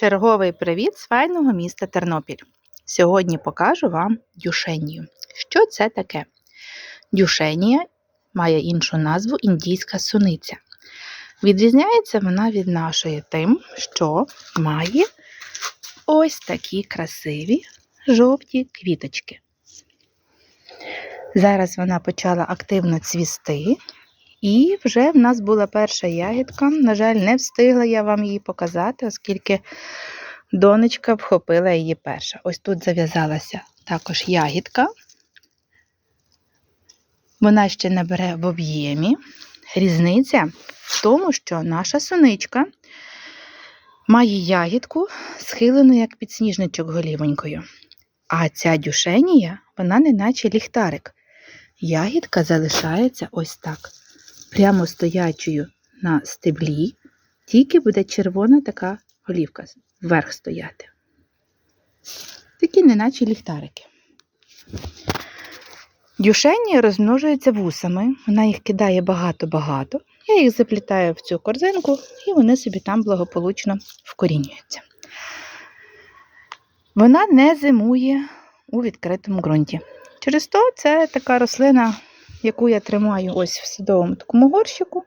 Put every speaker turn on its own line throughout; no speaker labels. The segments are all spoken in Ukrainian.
Черговий привіт з файного міста Тернопіль. Сьогодні покажу вам дюшенію. Що це таке? Дюшенія має іншу назву індійська суниця. Відрізняється вона від нашої тим, що має ось такі красиві жовті квіточки. Зараз вона почала активно цвісти, і вже в нас була перша ягідка. На жаль, не встигла я вам її показати, оскільки донечка вхопила її перша. Ось тут зав'язалася також ягідка. Вона ще набере в об'ємі. Різниця в тому, що наша соничка має ягідку, схилену як підсніжничок голівонькою. А ця дюшенія, вона не наче ліхтарик. Ягідка залишається ось так прямо стоячою на стеблі, тільки буде червона така голівка вверх стояти. Такі неначе ліхтарики. Дюшені розмножуються вусами, вона їх кидає багато-багато. Я їх заплітаю в цю корзинку, і вони собі там благополучно вкорінюються. Вона не зимує у відкритому ґрунті. Через то це така рослина, яку я тримаю ось в садовому такому горщику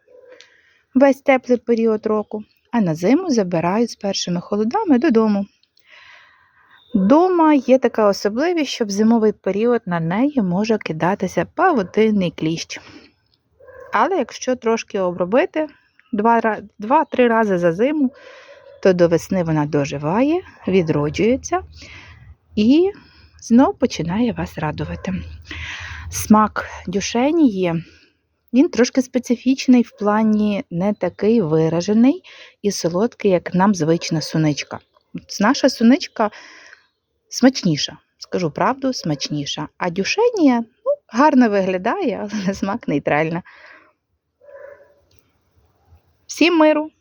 весь теплий період року, а на зиму забираю з першими холодами додому. Дома є така особливість, що в зимовий період на неї може кидатися павутинний кліщ. Але якщо трошки обробити 2-3 рази за зиму, то до весни вона доживає, відроджується і знов починає вас радувати. Смак дюшені є, він трошки специфічний в плані не такий виражений і солодкий, як нам звична суничка. Наша суничка смачніша, скажу правду, смачніша. А дюшенія ну, гарно виглядає, але на смак нейтральна. Всім миру!